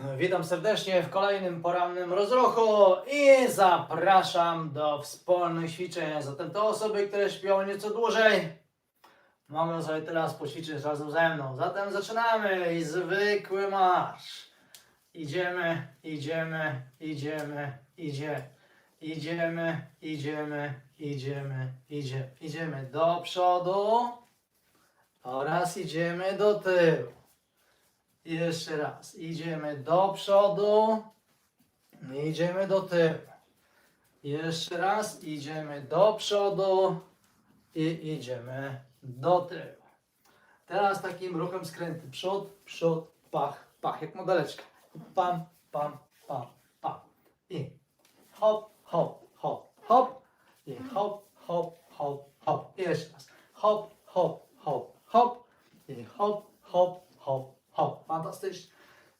Witam serdecznie w kolejnym porannym rozruchu i zapraszam do wspólnych ćwiczeń. Zatem te osoby, które śpią nieco dłużej, mogą sobie teraz poćwiczyć razem ze mną. Zatem zaczynamy i zwykły marsz. Idziemy, idziemy, idziemy, idzie. Idziemy, idziemy, idziemy, idzie. Idziemy do przodu oraz idziemy do tyłu. Jeszcze raz. Idziemy do przodu. Idziemy do tyłu. Jeszcze raz. Idziemy do przodu. I idziemy do tyłu. Teraz takim ruchem skręty. Przód, przód, pach, pach. Jak modeleczka. Pam, pam, pam, pam. I hop, hop, hop, hop. I hop, hop, hop, hop. I Jeszcze raz. Hop, hop, hop, hop. I hop, hop, hop, hop. Fantastycznie.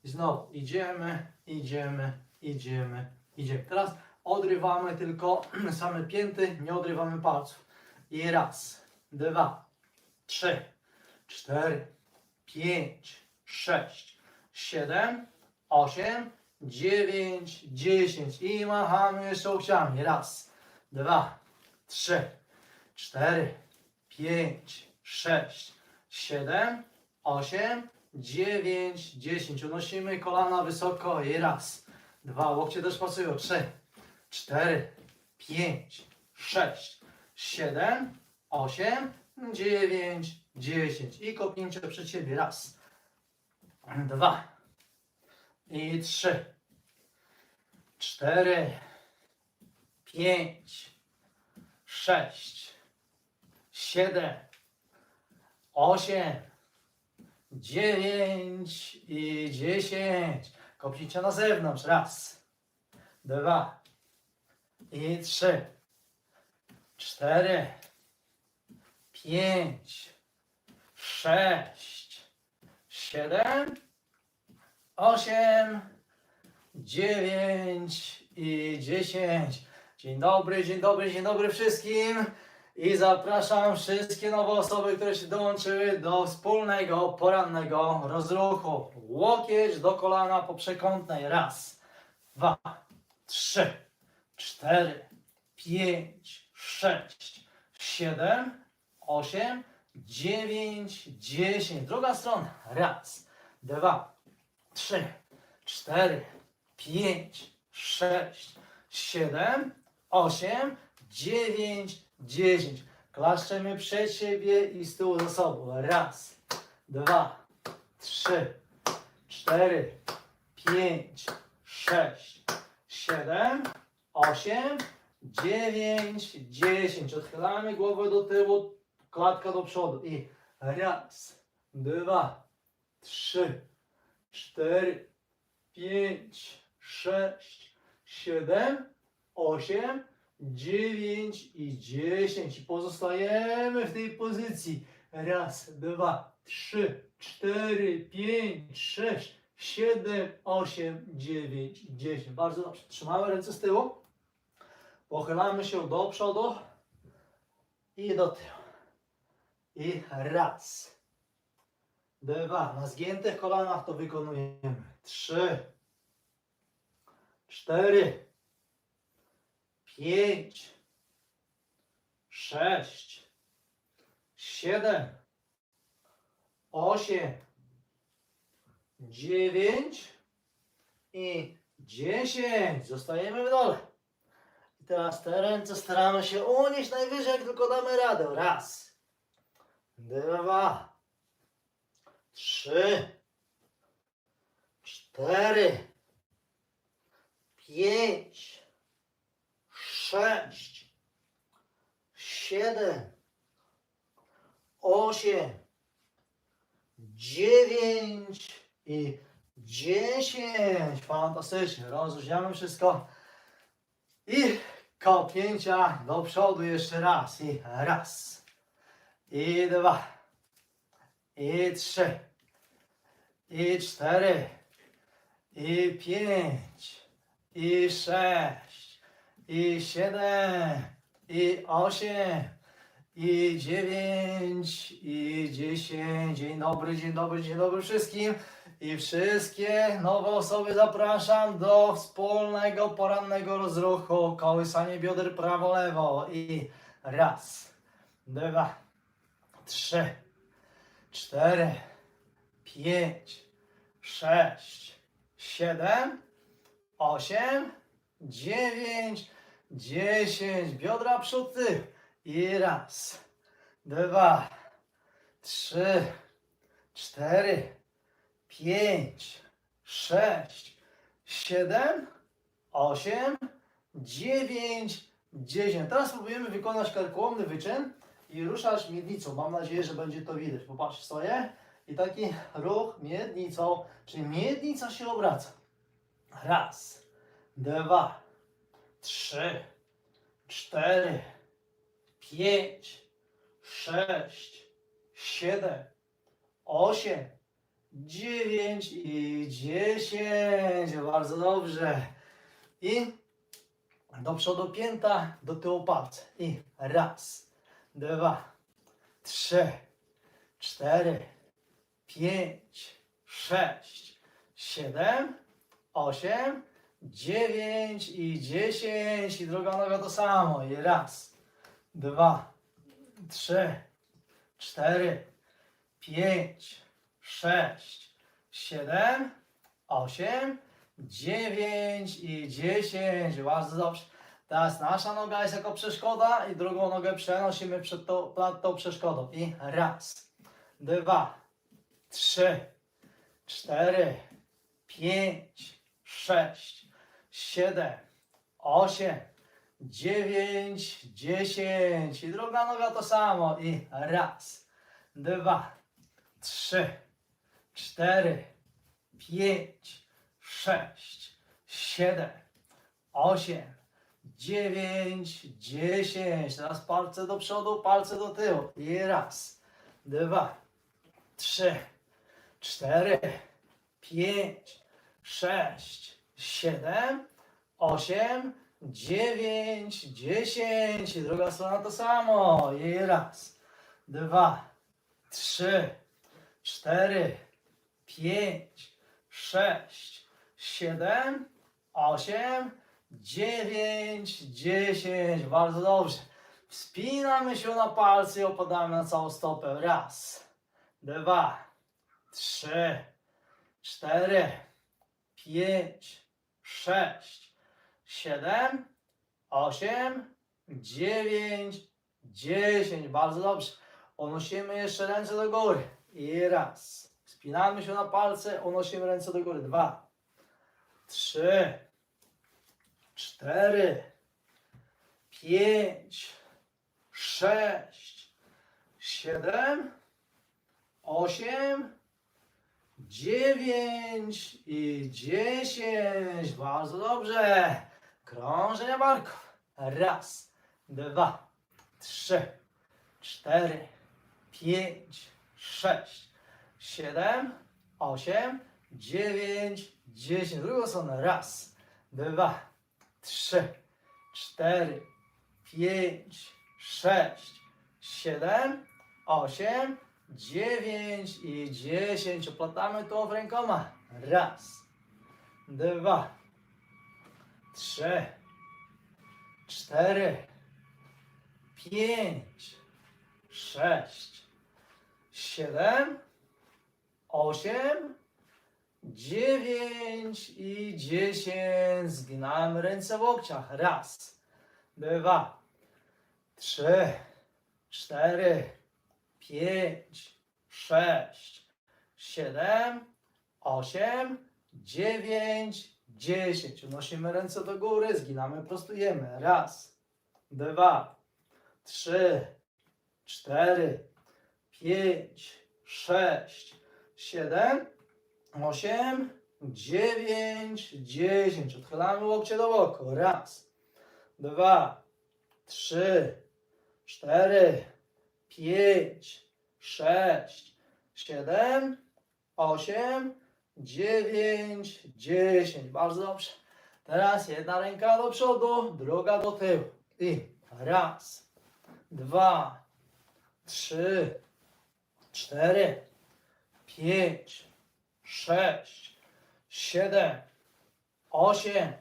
Znowu idziemy, idziemy, idziemy, idziemy. Teraz odrywamy tylko same pięty, nie odrywamy palców. I raz, dwa, trzy, cztery, pięć, sześć, siedem, osiem, dziewięć, dziesięć. I machamy jeszcze łokciami. Raz, dwa, trzy, cztery, pięć, sześć, siedem, osiem, dziewięć, dziesięć. Unosimy kolana wysoko i raz, dwa, łokcie też pracują. Trzy, cztery, pięć, sześć, siedem, osiem, dziewięć, dziesięć. I kopnięcie przed siebie. Raz, dwa i trzy, cztery, pięć, sześć, siedem, osiem, dziewięć i dziesięć. Kopnięcia na zewnątrz. Raz, dwa i trzy, cztery, pięć, sześć, siedem, osiem, dziewięć i dziesięć. Dzień dobry, dzień dobry, dzień dobry wszystkim. I zapraszam wszystkie nowe osoby, które się dołączyły do wspólnego porannego rozruchu. Łokieć do kolana po przekątnej. Raz, dwa, trzy, cztery, pięć, sześć, siedem, osiem, dziewięć, dziesięć. Druga strona. Raz, dwa, trzy, cztery, pięć, sześć, siedem, osiem, dziewięć, dziesięć. Klaszczemy przed siebie i z tyłu za sobą. Raz, dwa, trzy, cztery, pięć, sześć, siedem, osiem, dziewięć, dziesięć. Odchylamy głowę do tyłu, klatka do przodu. I raz, dwa, trzy, cztery, pięć, sześć, siedem, osiem, dziewięć i dziesięć. I pozostajemy w tej pozycji. Raz, dwa, trzy, cztery, pięć, sześć, siedem, osiem, dziewięć, dziesięć. Bardzo dobrze. Trzymamy ręce z tyłu. Pochylamy się do przodu i do tyłu. I raz, dwa. Na zgiętych kolanach to wykonujemy. Trzy, cztery, pięć, sześć, siedem, osiem, dziewięć i dziesięć. Zostajemy w dole. I teraz te ręce staramy się unieść najwyżej, jak tylko damy radę. Raz, dwa, trzy, cztery, pięć, sześć, siedem, osiem, dziewięć i dziesięć. Fantastycznie. Rozluźniamy wszystko. I kopnięcia do przodu jeszcze raz. I raz. I dwa. I trzy. I cztery. I pięć. I sześć. I siedem. I osiem. I dziewięć. I dziesięć. Dzień dobry, dzień dobry, dzień dobry wszystkim. I wszystkie nowe osoby zapraszam do wspólnego porannego rozruchu, kołysanie bioder prawo-lewo. I raz, dwa, trzy, cztery, pięć, sześć, siedem, osiem, dziewięć, dziesięć. Biodra przód. I raz, dwa, trzy, cztery, pięć, sześć, siedem, osiem, dziewięć, dziesięć. Teraz spróbujemy wykonać karkołomny wyczyn i ruszasz miednicą. Mam nadzieję, że będzie to widać. Popatrz, stoję i taki ruch miednicą, czyli miednica się obraca. Raz, dwa, trzy, cztery, pięć, sześć, siedem, osiem, dziewięć i dziesięć. Bardzo dobrze. I do przodu pięta, do tyłu palce. I raz, dwa, trzy, cztery, pięć, sześć, siedem, osiem, dziewięć i dziesięć. I druga noga to samo. I raz, dwa, trzy, cztery, pięć, sześć, siedem, osiem, dziewięć i dziesięć. Bardzo dobrze. Teraz nasza noga jest jako przeszkoda i drugą nogę przenosimy przed tą, nad tą przeszkodą. I raz, dwa, trzy, cztery, pięć, sześć, siedem, osiem, dziewięć, dziesięć. I druga noga to samo. I raz, dwa, trzy, cztery, pięć, sześć, siedem, osiem, dziewięć, dziesięć. Teraz palce do przodu, palce do tyłu. I raz, dwa, trzy, cztery, pięć, sześć, siedem, osiem, dziewięć, dziesięć. Druga strona to samo. I raz, dwa, trzy, cztery, pięć, sześć, siedem, osiem, dziewięć, dziesięć. Bardzo dobrze. Wspinamy się na palce i opadamy na całą stopę. Raz, dwa, trzy, cztery, pięć, sześć, siedem, osiem, dziewięć, dziesięć. Bardzo dobrze. Unosimy jeszcze ręce do góry. I raz. Spinamy się na palce, unosimy ręce do góry. Dwa, trzy, cztery, pięć, sześć, siedem, osiem, dziewięć i dziesięć. Bardzo dobrze. Krążenie barków. Raz, dwa, trzy, cztery, pięć, sześć, siedem, osiem, dziewięć, dziesięć. Drugą stronę. Raz, dwa, trzy, cztery, pięć, sześć, siedem, osiem, dziewięć i dziesięć. Oplatamy tą rękoma. Raz, dwa, trzy, cztery, pięć, sześć, siedem, osiem, dziewięć i dziesięć. Zginamy ręce w łokciach. Raz, dwa, trzy, cztery, pięć, sześć, siedem, osiem, dziewięć, dziesięć. Unosimy ręce do góry, zginamy, prostujemy. Raz, dwa, trzy, cztery, pięć, sześć, siedem, osiem, dziewięć, dziesięć. Odchylamy łokcie do boku. Raz, dwa, trzy, cztery, pięć, sześć, siedem, osiem, dziewięć, dziesięć. Bardzo dobrze. Teraz jedna ręka do przodu, druga do tyłu. I raz, dwa, trzy, cztery, pięć, sześć, siedem, osiem,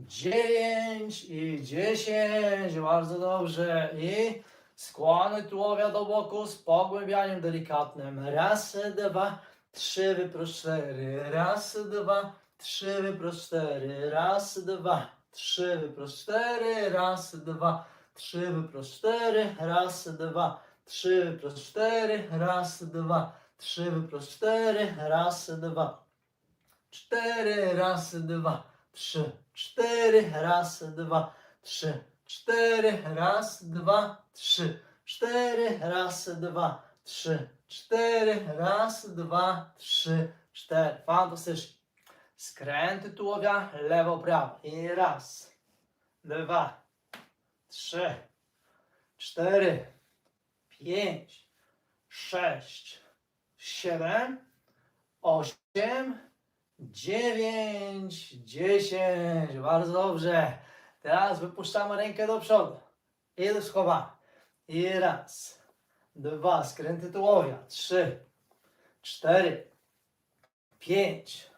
dziewięć i dziesięć. Bardzo dobrze. I skłony tułowia do boku z pogłębianiem delikatnym. Raz, dwa, trzy, wyprost cztery. Raz, dwa, trzy, wyprost cztery. Raz, dwa, trzy, wyprost cztery. Raz, dwa, trzy, wyprost cztery. Raz, dwa, trzy, wyprost cztery. Raz, dwa, trzy, wyprost cztery. Raz, dwa, cztery. Raz, dwa, trzy, cztery. Raz, dwa, trzy, cztery. Raz, dwa, trzy, cztery. Raz, dwa, trzy, cztery. Raz, dwa, trzy, cztery. Fantastycznie. Skręty tułowia, lewo, prawo. I raz, dwa, trzy, cztery, pięć, sześć, siedem, osiem, dziewięć, dziesięć. Bardzo dobrze. Teraz wypuszczamy rękę do przodu. I do schowa. I raz, dwa, skręty tułowia. Trzy, cztery, pięć,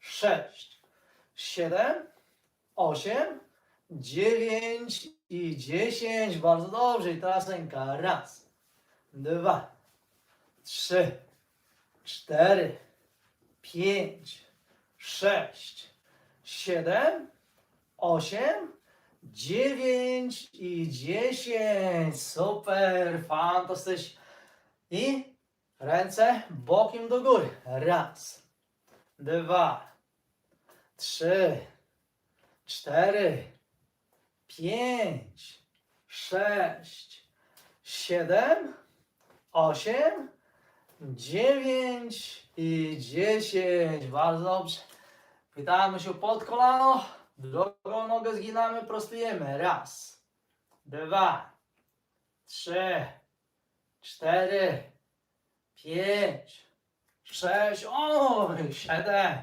sześć, siedem, osiem, dziewięć i dziesięć. Bardzo dobrze. I teraz ręka. Raz, dwa, trzy, cztery, pięć, sześć, siedem, osiem, dziewięć i dziesięć. Super, fantastycznie. I ręce bokiem do góry. Raz, dwa, trzy, cztery, pięć, sześć, siedem, osiem, dziewięć i dziesięć. Bardzo dobrze. Witamy się pod kolano. Drugą nogę zginamy, prostujemy. Raz, dwa, trzy, cztery, pięć, sześć, oj, siedem,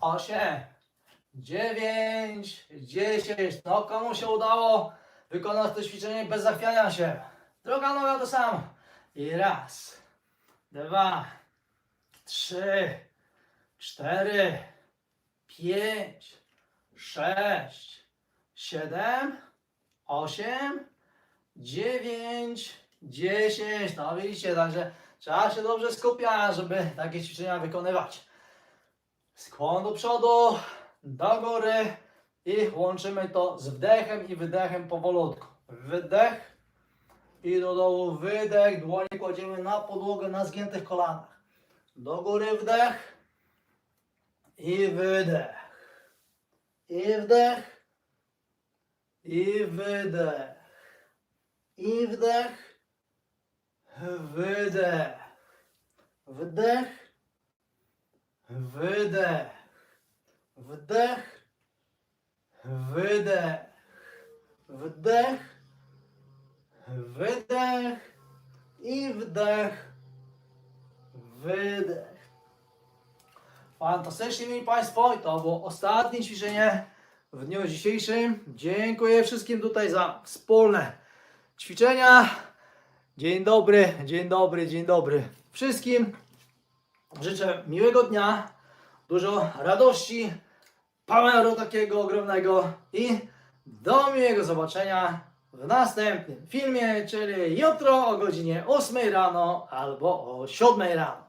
osiem, dziewięć, dziesięć. No komu się udało wykonać to ćwiczenie bez zachwiania się? Druga noga to samo. I raz, dwa, trzy, cztery, pięć, sześć, siedem, osiem, dziewięć, dziesięć. No widzicie, także trzeba się dobrze skupiać, żeby takie ćwiczenia wykonywać. Skłon do przodu, do góry i łączymy to z wdechem i wydechem powolutku. Wydech i do dołu wydech, dłonie kładziemy na podłogę na zgiętych kolanach. Do góry wdech i wydech. I wdech i wydech. I wdech, wydech. Wdech, wydech. Wdech, wydech. Wdech, wydech i wdech, wydech. Fantastycznie, mieli Państwo. I to było ostatnie ćwiczenie w dniu dzisiejszym. Dziękuję wszystkim tutaj za wspólne ćwiczenia. Dzień dobry, dzień dobry, dzień dobry wszystkim. Życzę miłego dnia, dużo radości, poweru takiego ogromnego i do miłego zobaczenia w następnym filmie, czyli jutro o godzinie 8 rano albo o 7 rano.